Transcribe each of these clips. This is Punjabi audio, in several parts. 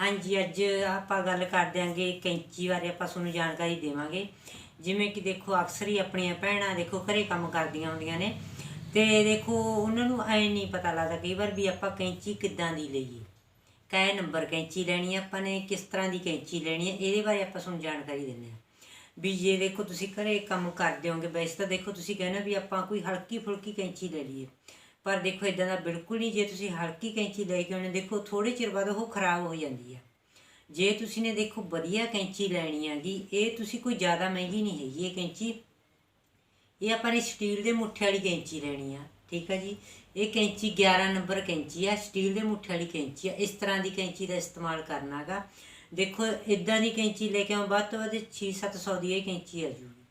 ਹਾਂਜੀ, ਅੱਜ ਆਪਾਂ ਗੱਲ ਕਰ ਦਿਆਂਗੇ ਕੈਂਚੀ ਬਾਰੇ, ਆਪਾਂ ਤੁਹਾਨੂੰ ਜਾਣਕਾਰੀ ਦੇਵਾਂਗੇ। ਜਿਵੇਂ ਕਿ ਦੇਖੋ, ਅਕਸਰ ਹੀ ਆਪਣੀਆਂ ਭੈਣਾਂ ਦੇਖੋ, ਘਰੇ ਕੰਮ ਕਰਦੀਆਂ ਹੁੰਦੀਆਂ ਨੇ। ਤੇ ਦੇਖੋ, ਉਹਨਾਂ ਨੂੰ ਐ ਨਹੀਂ ਪਤਾ ਲੱਗਦਾ, ਕਈ ਵਾਰ ਵੀ ਆਪਾਂ ਕੈਂਚੀ ਕਿੱਦਾਂ ਦੀ ਲਈਏ। ਕੈ ਨੰਬਰ ਕੈਂਚੀ ਲੈਣੀ ਆ, ਆਪਾਂ ਨੇ ਕਿਸ ਤਰ੍ਹਾਂ ਦੀ ਕੈਂਚੀ ਲੈਣੀ ਹੈ ਇਹਦੇ ਬਾਰੇ ਆਪਾਂ ਤੁਹਾਨੂੰ ਜਾਣਕਾਰੀ ਦਿੰਦੇ ਹਾਂ। ਵੀ ਜੇ ਦੇਖੋ, ਤੁਸੀਂ ਘਰੇ ਕੰਮ ਕਰਦੇ ਹੋਗੇ ਵੈਸੇ ਤਾਂ ਦੇਖੋ, ਤੁਸੀਂ ਕਹਿੰਦੇ ਵੀ ਆਪਾਂ ਕੋਈ ਹਲਕੀ ਫੁਲਕੀ ਕੈਂਚੀ ਲੈ ਲਈਏ। ਪਰ ਦੇਖੋ ਇਦਾਂ ਦਾ ਬਿਲਕੁਲ ਨਹੀਂ, ਜੇ ਤੁਸੀਂ ਹਲਕੀ ਕੈਂਚੀ ਲੈ ਕੇ ਆਉਣੇ, ਦੇਖੋ ਥੋੜੇ ਚਿਰ ਬਾਅਦ ਉਹ ਖਰਾਬ ਹੋ ਜਾਂਦੀ ਆ ਜੇ ਤੁਸੀਂ ਨੇ ਦੇਖੋ ਵਧੀਆ ਕੈਂਚੀ ਲੈਣੀ ਹੈਗੀ, ਇਹ ਤੁਸੀਂ ਕੋਈ ਜ਼ਿਆਦਾ ਮਹਿੰਗੀ ਨਹੀਂ ਹੈਗੀ ਇਹ ਕੈਂਚੀ। ਇਹ ਆਪਾਂ ਨੇ ਸਟੀਲ ਦੇ ਮੁੱਠੇ ਵਾਲੀ ਕੈਂਚੀ ਲੈਣੀ ਆ, ਠੀਕ ਆ ਜੀ? ਇਹ ਕੈਂਚੀ 11 ਨੰਬਰ ਕੈਂਚੀ ਆ, ਸਟੀਲ ਦੇ ਮੁੱਠੇ ਵਾਲੀ ਕੈਂਚੀ ਆ। ਇਸ ਤਰ੍ਹਾਂ ਦੀ ਕੈਂਚੀ ਦਾ ਇਸਤੇਮਾਲ ਕਰਨਾਗਾ ਦੇਖੋ ਇਦਾਂ ਦੀ ਕੈਂਚੀ ਲੈ ਕੇ ਆਉਂ ਵੱਧ ਤੋਂ ਵੱਧ 6-700 ਦੀ ਇਹ ਕੈਂਚੀ ਆ ਜੂਗੀ।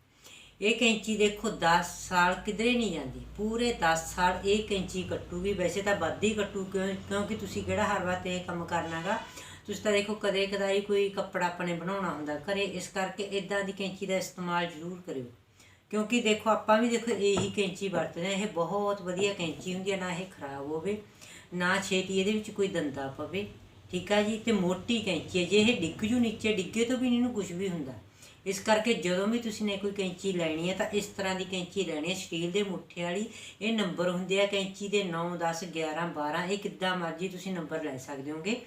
ਇਹ ਕੈਂਚੀ ਦੇਖੋ 10 ਸਾਲ ਕਿਧਰੇ ਨਹੀਂ ਜਾਂਦੀ, ਪੂਰੇ 10 ਸਾਲ ਇਹ ਕੈਂਚੀ ਕੱਟੂਗੀ ਵੈਸੇ ਤਾਂ ਵੱਧ ਹੀ ਕੱਟੂ, ਕਿਉਂ- ਕਿਉਂਕਿ ਤੁਸੀਂ ਕਿਹੜਾ ਹਰ ਵਾਰ ਤੇ ਇਹ ਕੰਮ ਕਰਨਾਗਾ ਤੁਸੀਂ ਤਾਂ ਦੇਖੋ ਕਦੇ ਕਦਾਈ ਕੋਈ ਕੱਪੜਾ ਆਪਣੇ ਬਣਾਉਣਾ ਹੁੰਦਾ, ਘਰੇ ਇਸ ਕਰਕੇ ਇਦਾਂ ਦੀ ਕੈਂਚੀ ਦਾ ਇਸਤੇਮਾਲ ਜ਼ਰੂਰ ਕਰਿਓ। ਕਿਉਂਕਿ ਦੇਖੋ ਆਪਾਂ ਵੀ ਦੇਖੋ ਇਹੀ ਕੈਂਚੀ ਵਰਤਦੇ ਹਾਂ, ਇਹ ਬਹੁਤ ਵਧੀਆ ਕੈਂਚੀ ਹੁੰਦੀ ਹੈ, ਨਾ ਇਹ ਖਰਾਬ ਹੋਵੇ, ਨਾ ਛੇਤੀ ਇਹਦੇ ਵਿੱਚ ਕੋਈ ਦੰਦਾ ਪਵੇ, ਠੀਕ ਆ ਜੀ? ਤੇ ਮੋਟੀ ਕੈਂਚੀ ਹੈ, ਜੇ ਇਹ ਡਿੱਗ ਜੂ ਨੀਚੇ, ਡਿੱਗੇ ਤੋਂ ਵੀ ਇਹਨੂੰ ਕੁਝ ਵੀ ਹੁੰਦਾ। ਇਸ ਕਰਕੇ ਜਦੋਂ ਵੀ ਤੁਸੀਂ ਨੇ ਕੋਈ ਕੈਂਚੀ ਲੈਣੀ ਹੈ ਤਾਂ ਇਸ ਤਰ੍ਹਾਂ ਦੀ ਕੈਂਚੀ ਲੈਣੀ ਹੈ। ਸਟੀਲ ਦੇ ਮੁੱਠੇ ਵਾਲੀ ਇਹ ਨੰਬਰ ਹੁੰਦੇ ਆ ਕੈਂਚੀ ਦੇ 9 10 11 12 ਇਹ ਕਿੱਦਾਂ ਮਰਜ਼ੀ ਤੁਸੀਂ ਨੰਬਰ ਲੈ ਸਕਦੇ ਹੋਗੇ।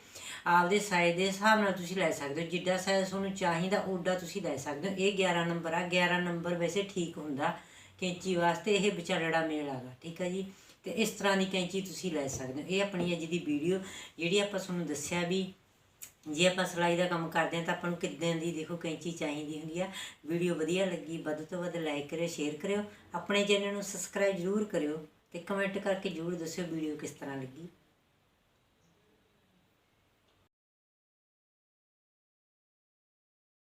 ਆਪਦੇ ਸਾਈਜ਼ ਦੇ ਹਿਸਾਬ ਨਾਲ ਤੁਸੀਂ ਲੈ ਸਕਦੇ ਹੋ। ਜਿੱਡਾ ਸਾਈਜ਼ ਤੁਹਾਨੂੰ ਚਾਹੀਦਾ ਓਡਾ ਤੁਸੀਂ ਲੈ ਸਕਦੇ ਹੋ। ਇਹ 11 ਨੰਬਰ ਆ। 11 ਨੰਬਰ ਵੈਸੇ ਠੀਕ ਹੁੰਦਾ ਕੈਂਚੀ ਵਾਸਤੇ। ਇਹ ਵਿਚਾਲੜਾ ਮੇਲ ਆਗਾ, ਠੀਕ ਹੈ ਜੀ? ਤੇ ਇਸ ਤਰ੍ਹਾਂ ਦੀ ਕੈਂਚੀ ਤੁਸੀਂ ਲੈ ਸਕਦੇ ਹੋ। ਇਹ ਆਪਣੀ ਅੱਜ ਦੀ ਵੀਡੀਓ ਜਿਹੜੀ ਆਪਾਂ ਤੁਹਾਨੂੰ ਦੱਸਿਆ ਵੀ ਜੇ ਆਪਾਂ ਸਿਲਾਈ ਦਾ ਕੰਮ ਕਰਦੇ ਹਾਂ ਤਾਂ ਆਪਾਂ ਨੂੰ ਕਿੱਦਾਂ ਦੀ ਦੇਖੋ ਕੈਂਚੀ ਚਾਹੀਦੀ ਹੁੰਦੀ ਆ। ਵੀਡੀਓ ਵਧੀਆ ਲੱਗੀ, ਵੱਧ ਤੋਂ ਵੱਧ ਲਾਈਕ ਕਰਿਓ ਸ਼ੇਅਰ ਕਰਿਓ। ਆਪਣੇ ਚੈਨਲ ਨੂੰ ਸਬਸਕ੍ਰਾਈਬ ਜ਼ਰੂਰ ਕਰਿਓ ਤੇ ਕਮੈਂਟ ਕਰਕੇ ਜ਼ਰੂਰ ਦੱਸਿਓ ਵੀਡੀਓ ਕਿਸ ਤਰ੍ਹਾਂ ਲੱਗੀ।